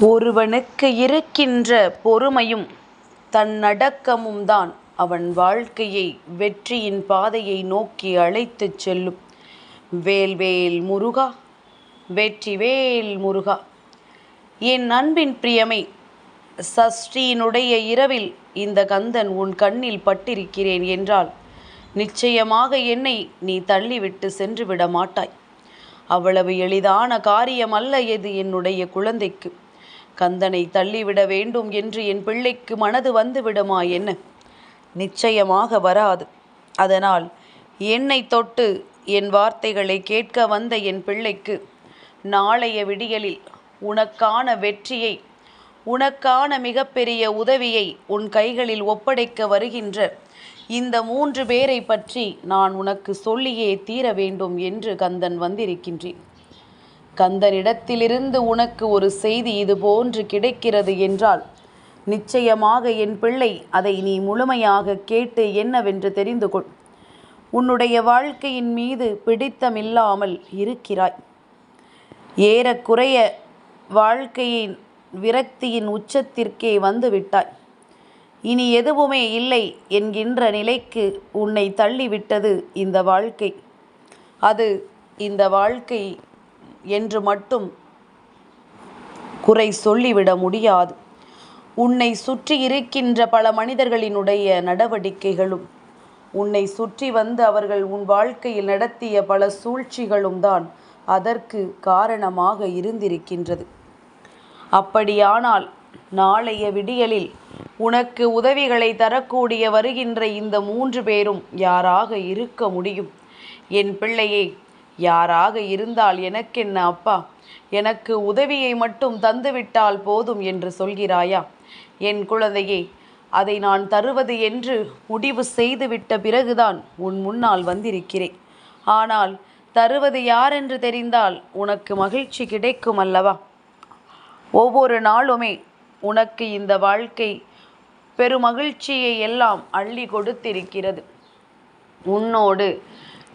ஒருவனுக்கு இருக்கின்ற பொறுமையும் தன்னடக்கமும்தான் அவன் வாழ்க்கையை வெற்றியின் பாதையை நோக்கி அழைத்துச் செல்லும். வேல்வேல் முருகா வெற்றிவேல் முருகா என் அன்பின் பிரியமே சஷ்டியினுடைய இரவில் இந்த கந்தன் உன் கண்ணில் பட்டிருக்கிறேன் என்றால் நிச்சயமாக என்னை நீ தள்ளிவிட்டு சென்றுவிட மாட்டாய். அவ்வளவு எளிதான காரியமல்ல இது என்னுடைய குழந்தைக்கு. கந்தனை தள்ளிவிட வேண்டும் என்று என் பிள்ளைக்கு மனது வந்துவிடுமா என்ன? நிச்சயமாக வராது. அதனால் என்னை தொட்டு என் வார்த்தைகளை கேட்க வந்த என் பிள்ளைக்கு நாளைய விடியலில் உனக்கான வெற்றியை உனக்கான மிகப்பெரிய உதவியை உன் கைகளில் ஒப்படைக்க வருகின்ற இந்த மூன்று பேரை பற்றி நான் உனக்கு சொல்லியே தீர வேண்டும் என்று கந்தன் வந்திருக்கின்றேன். கந்தனிடத்திலிருந்து உனக்கு ஒரு செய்தி இது போன்று கிடைக்கிறது என்றால் நிச்சயமாக என் பிள்ளை அதை நீ முழுமையாக கேட்டு என்னவென்று தெரிந்து கொள். உன்னுடைய வாழ்க்கையின் மீது பிடித்தமில்லாமல் இருக்கிறாய். ஏறக்குறைய வாழ்க்கையின் விரக்தியின் உச்சத்திற்கே வந்துவிட்டாய். இனி எதுவுமே இல்லை என்கின்ற நிலைக்கு உன்னை தள்ளிவிட்டது இந்த வாழ்க்கை. அது இந்த வாழ்க்கை என்று மட்டும் குறை சொல்லிவிட முடியாது. உன்னை சுற்றி இருக்கின்ற பல மனிதர்களினுடைய நடவடிக்கைகளும் உன்னை சுற்றி வந்து அவர்கள் உன் வாழ்க்கையில் நடத்திய பல சூழ்ச்சிகளும் தான் அதற்கு காரணமாக இருந்திருக்கின்றது. அப்படியானால் நாளைய விடியலில் உனக்கு உதவிகளை தரக்கூடிய வருகின்ற இந்த மூன்று பேரும் யாராக இருக்க முடியும்? என் பிள்ளையே யாராக இருந்தால் எனக்கென்ன அப்பா? எனக்கு உதவியை மட்டும் தந்துவிட்டால் போதும் என்று சொல்கிறாயா? என் குழந்தையே அதை நான் தருவது என்று முடிவு செய்துவிட்ட பிறகுதான் உன் முன்னால் வந்திருக்கிறேன். ஆனால் தருவது யாரென்று தெரிந்தால் உனக்கு மகிழ்ச்சி கிடைக்கும் அல்லவா? ஒவ்வொரு நாளுமே உனக்கு இந்த வாழ்க்கை பெருமகிழ்ச்சியை எல்லாம் அள்ளி கொடுத்திருக்கிறது. உன்னோடு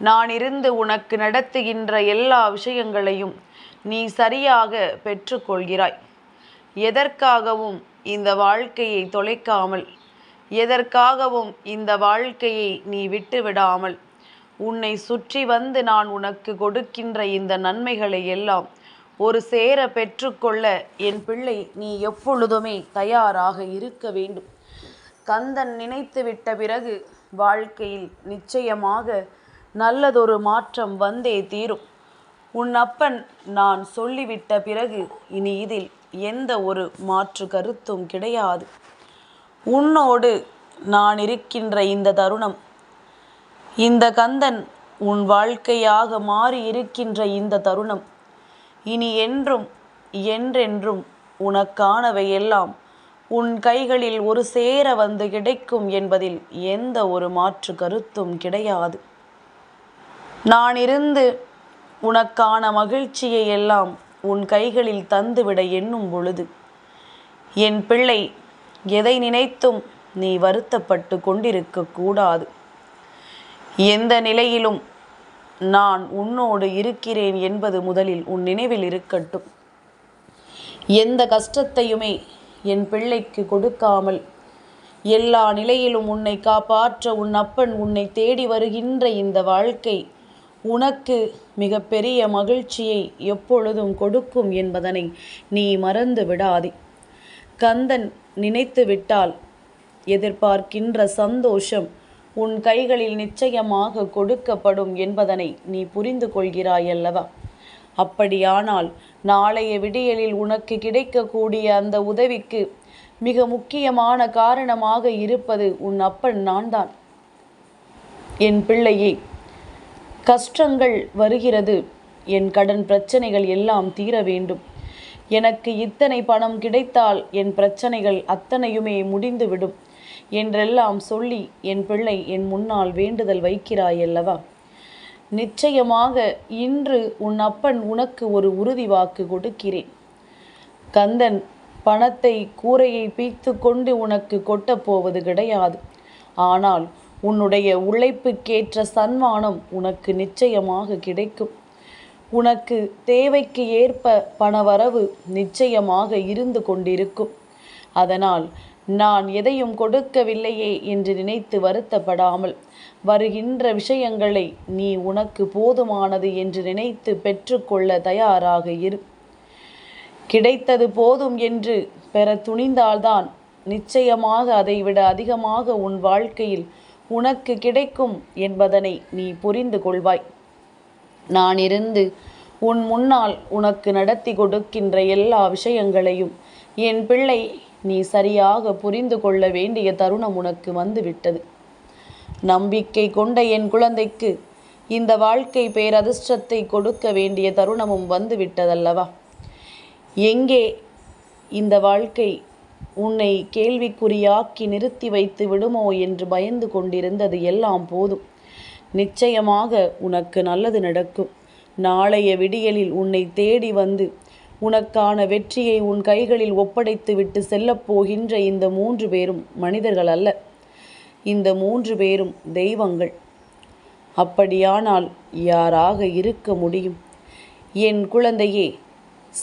நான் இருந்து உனக்கு நடத்துகின்ற எல்லா விஷயங்களையும் நீ சரியாக பெற்றுக்கொள்கிறாய். எதற்காகவும் இந்த வாழ்க்கையை தொலைக்காமல் எதற்காகவும் இந்த வாழ்க்கையை நீ விட்டுவிடாமல் உன்னை சுற்றி வந்து நான் உனக்கு கொடுக்கின்ற இந்த நன்மைகளை எல்லாம் ஒரு சேர பெற்றுக்கொள்ள என் பிள்ளை நீ எப்பொழுதுமே தயாராக இருக்க வேண்டும். கந்தன் நினைத்து விட்ட பிறகு வாழ்க்கையில் நிச்சயமாக நல்லதொரு மாற்றம் வந்தே தீரும். உன் அப்பன் நான் சொல்லிவிட்ட பிறகு இனி இதில் எந்த ஒரு மாற்று கருத்தும் கிடையாது. உன்னோடு நான் இருக்கின்ற இந்த தருணம் இந்த கந்தன் உன் வாழ்க்கையாக மாறி இருக்கின்ற இந்த தருணம் இனி என்றும் என்றென்றும் உனக்கானவை எல்லாம் உன் கைகளில் ஒரு சேர வந்து கிடைக்கும் என்பதில் எந்த ஒரு மாற்று கருத்தும் கிடையாது. நான் இருந்து உனக்கான மகிழ்ச்சியை எல்லாம் உன் கைகளில் தந்துவிட எண்ணும் பொழுது என் பிள்ளை எதை நினைத்தும் நீ வருத்தப்பட்டு கொண்டிருக்க கூடாது. எந்த நிலையிலும் நான் உன்னோடு இருக்கிறேன் என்பது முதலில் உன் நினைவில் இருக்கட்டும். எந்த கஷ்டத்தையுமே என் பிள்ளைக்கு கொடுக்காமல் எல்லா நிலையிலும் உன்னை காப்பாற்ற உன் அப்பன் உன்னை தேடி வருகின்ற இந்த வாழ்க்கை உனக்கு மிகப்பெரிய மகிழ்ச்சியை எப்பொழுதும் கொடுக்கும் என்பதனை நீ மறந்து விடாதே. கந்தன் நினைத்து விட்டால் எதிர்பார்க்கின்ற சந்தோஷம் உன் கைகளில் நிச்சயமாக கொடுக்கப்படும் என்பதனை நீ புரிந்து கொள்கிறாயல்லவா? அப்படியானால் நாளைய விடியலில் உனக்கு கிடைக்கக்கூடிய அந்த உதவிக்கு மிக முக்கியமான காரணமாக இருப்பது உன் அப்பன் நான்தான். என் பிள்ளையே கஷ்டங்கள் வருகிறது. என் கடன் பிரச்சனைகள் எல்லாம் தீர வேண்டும். எனக்கு இத்தனை பணம் கிடைத்தால் என் பிரச்சனைகள் அத்தனையுமே முடிந்துவிடும் என்றெல்லாம் சொல்லி என் பிள்ளை என் முன்னால் வேண்டுதல் வைக்கிறாயல்லவா? நிச்சயமாக இன்று உன் அப்பன் உனக்கு ஒரு உறுதி வாக்கு கொடுக்கிறேன். கந்தன் பணத்தை கூரையை பீத்து கொண்டு உனக்கு கொட்டப்போவது கிடையாது. ஆனால் உன்னுடைய உழைப்புக்கேற்ற சன்மானம் உனக்கு நிச்சயமாக கிடைக்கும். உனக்கு தேவைக்கு ஏற்ப பணவரவு நிச்சயமாக இருந்து கொண்டிருக்கும். அதனால் நான் எதையும் கொடுக்கவில்லையே என்று நினைத்து வருத்தப்படாமல் வருகின்ற விஷயங்களை நீ உனக்கு போதுமானது என்று நினைத்து பெற்றுக்கொள்ள தயாராக இரு. கிடைத்தது போதும் என்று பெற துணிந்தால்தான் நிச்சயமாக அதைவிட அதிகமாக உன் வாழ்க்கையில் உனக்கு கிடைக்கும் என்பதனை நீ புரிந்து கொள்வாய். நான் இருந்து உன் முன்னால் உனக்கு நடத்தி கொடுக்கின்ற எல்லா விஷயங்களையும் என் பிள்ளை நீ சரியாக புரிந்து கொள்ள வேண்டிய தருணம் உனக்கு வந்துவிட்டது. நம்பிக்கை கொண்ட என் குழந்தைக்கு இந்த வாழ்க்கை பேரதிர்ஷ்டத்தை கொடுக்க வேண்டிய தருணமும் வந்துவிட்டதல்லவா? எங்கே இந்த வாழ்க்கை உன்னை கேள்விக்குறியாக்கி நிறுத்தி வைத்து விடுமோ என்று பயந்து கொண்டிருந்தது எல்லாம் போதும். நிச்சயமாக உனக்கு நல்லது நடக்கும். நாளைய விடியலில் உன்னை தேடி வந்து உனக்கான வெற்றியை உன் கைகளில் ஒப்படைத்து விட்டு செல்லப்போகின்ற இந்த மூன்று பேரும் மனிதர்கள் அல்ல. இந்த மூன்று பேரும் தெய்வங்கள். அப்படியானால் யாராக இருக்க முடியும்? என் குழந்தையே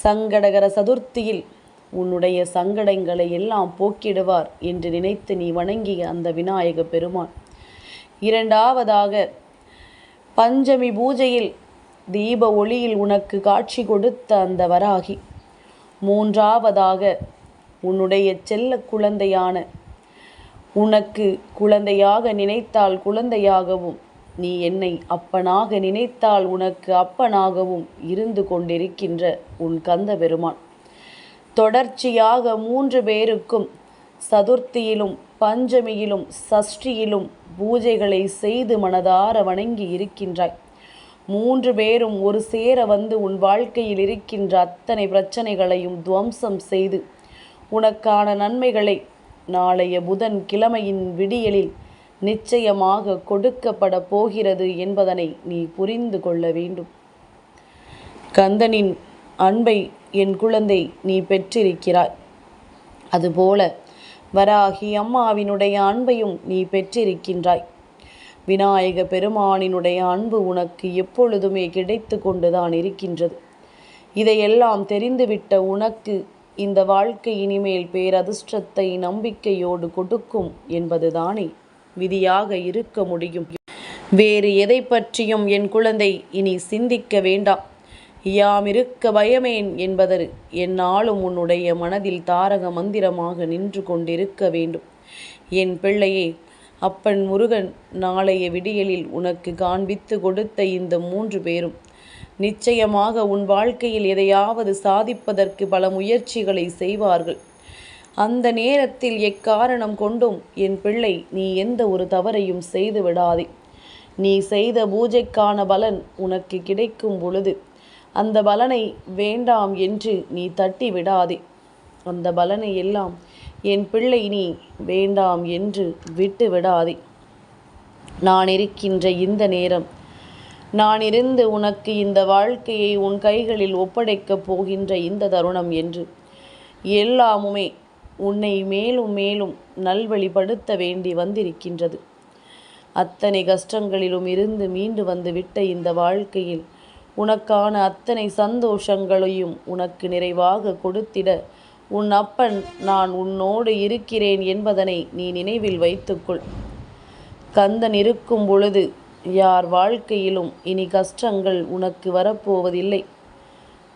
சங்கடகர சதுர்த்தியில் உன்னுடைய சங்கடங்களை எல்லாம் போக்கிடுவார் என்று நினைத்து நீ வணங்கிய அந்த விநாயக பெருமான். இரண்டாவதாக பஞ்சமி பூஜையில் தீப ஒளியில் உனக்கு காட்சி கொடுத்த அந்த வராகி. மூன்றாவதாக உன்னுடைய செல்ல குழந்தையான உனக்கு குழந்தையாக நினைத்தால் குழந்தையாகவும் நீ என்னை அப்பனாக நினைத்தால் உனக்கு அப்பனாகவும் இருந்து கொண்டிருக்கின்ற உன் கந்த பெருமான். தொடர்ச்சியாக மூன்று பேருக்கும் சதுர்த்தியிலும் பஞ்சமியிலும் சஷ்டியிலும் பூஜைகளை செய்து மனதார வணங்கி இருக்கின்றாய். மூன்று பேரும் ஒரு சேர வந்து உன் வாழ்க்கையில் இருக்கின்ற அத்தனை பிரச்சனைகளையும் துவம்சம் செய்து உனக்கான நன்மைகளை நாளைய புதன் கிழமையின் விடியலில் நிச்சயமாக கொடுக்கப்பட போகிறது என்பதனை நீ புரிந்து கொள்ள வேண்டும். கந்தனின் அன்பை என் குழந்தை நீ பெற்றிருக்கிறாய். அதுபோல வராகி அம்மாவினுடைய அன்பையும் நீ பெற்றிருக்கின்றாய். விநாயக பெருமானினுடைய அன்பு உனக்கு எப்பொழுதுமே கிடைத்து கொண்டுதான் இருக்கின்றது. இதையெல்லாம் தெரிந்துவிட்ட உனக்கு இந்த வாழ்க்கை இனிமேல் பேரதிர்ஷ்டத்தை நம்பிக்கையோடு கொடுக்கும் என்பதுதானே விதியாக இருக்க முடியும். வேறு எதை பற்றியும் என் குழந்தை இனி சிந்திக்க வேண்டாம். யாமிருக்க பயமேன் என்பதரு என்னாலும் உன்னுடைய மனதில் தாரக மந்திரமாக நின்று கொண்டிருக்க வேண்டும். என் பிள்ளையே அப்பன் முருகன் நாளைய விடியலில் உனக்கு காண்பித்து கொடுத்த இந்த மூன்று பேரும் நிச்சயமாக உன் வாழ்க்கையில் எதையாவது சாதிப்பதற்கு பல முயற்சிகளை செய்வார்கள். அந்த நேரத்தில் எக்காரணம் கொண்டும் என் பிள்ளை நீ எந்த ஒரு தவறையும் செய்து விடாதே நீ செய்த பூஜைக்கான பலன் உனக்கு கிடைக்கும் பொழுது அந்த பலனை வேண்டாம் என்று நீ தட்டி விடாதே அந்த பலனை எல்லாம் என் பிள்ளை நீ வேண்டாம் என்று விட்டு விடாதே நான் இருக்கின்ற இந்த நேரம் நான் இருந்து உனக்கு இந்த வாழ்க்கையை உன் கைகளில் ஒப்படைக்கப் போகின்ற இந்த தருணம் என்று எல்லாமுமே உன்னை மேலும் மேலும் நல்வழிப்படுத்த வேண்டி வந்திருக்கின்றது. அத்தனை கஷ்டங்களிலும் இருந்து மீண்டு வந்து விட்ட இந்த வாழ்க்கையில் உனக்கான அத்தனை சந்தோஷங்களையும் உனக்கு நிறைவாக கொடுத்திட. உன் அப்பன் நான் உன்னோடு இருக்கிறேன் என்பதனை நீ நினைவில் வைத்துக்கொள். கந்தன் இருக்கும் பொழுது யார் வாழ்க்கையிலும் இனி கஷ்டங்கள் உனக்கு வரப்போவதில்லை.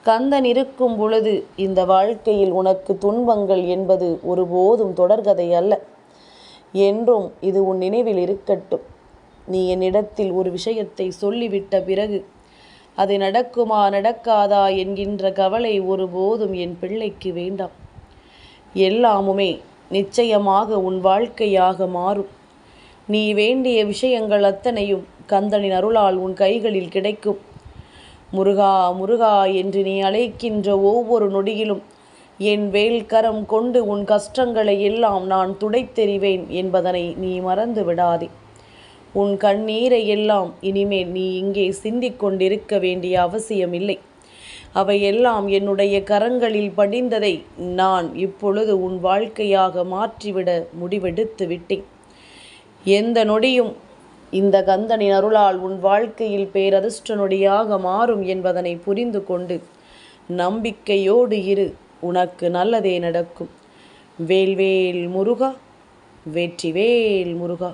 கந்தன் இருக்கும் பொழுது இந்த வாழ்க்கையில் உனக்கு துன்பங்கள் என்பது ஒருபோதும் தொடர்கதை அல்ல. என்றும் இது உன் நினைவில் இருக்கட்டும். நீ என்னிடத்தில் ஒரு விஷயத்தை சொல்லிவிட்ட பிறகு அது நடக்குமா நடக்காதா என்கின்ற கவலை ஒருபோதும் என் பிள்ளைக்கு வேண்டாம். எல்லாமுமே நிச்சயமாக உன் வாழ்க்கையாக மாறும். நீ வேண்டிய விஷயங்கள் அத்தனையும் கந்தனின் அருளால் உன் கைகளில் கிடைக்கும். முருகா முருகா என்று நீ அழைக்கின்ற ஒவ்வொரு நொடியிலும் என் வேல்கரம் கொண்டு உன் கஷ்டங்களை எல்லாம் நான் துடைத்தெறிவேன் என்பதனை நீ மறந்து விடாதே உன் கண்ணீரை எல்லாம் இனிமேல் நீ இங்கே சிந்திக் கொண்டிருக்க வேண்டிய அவசியமில்லை. அவையெல்லாம் என்னுடைய கரங்களில் படிந்ததை நான் இப்பொழுது உன் வாழ்க்கையாக மாற்றிவிட முடிவெடுத்து விட்டேன். எந்த நொடியும் இந்த கந்தனின் அருளால் உன் வாழ்க்கையில் பேரதிர்ஷ்ட நொடியாக மாறும் என்பதனை புரிந்து கொண்டு நம்பிக்கையோடு இரு உனக்கு நல்லதே நடக்கும். வேல்வேல் முருகா வெற்றிவேல் முருகா.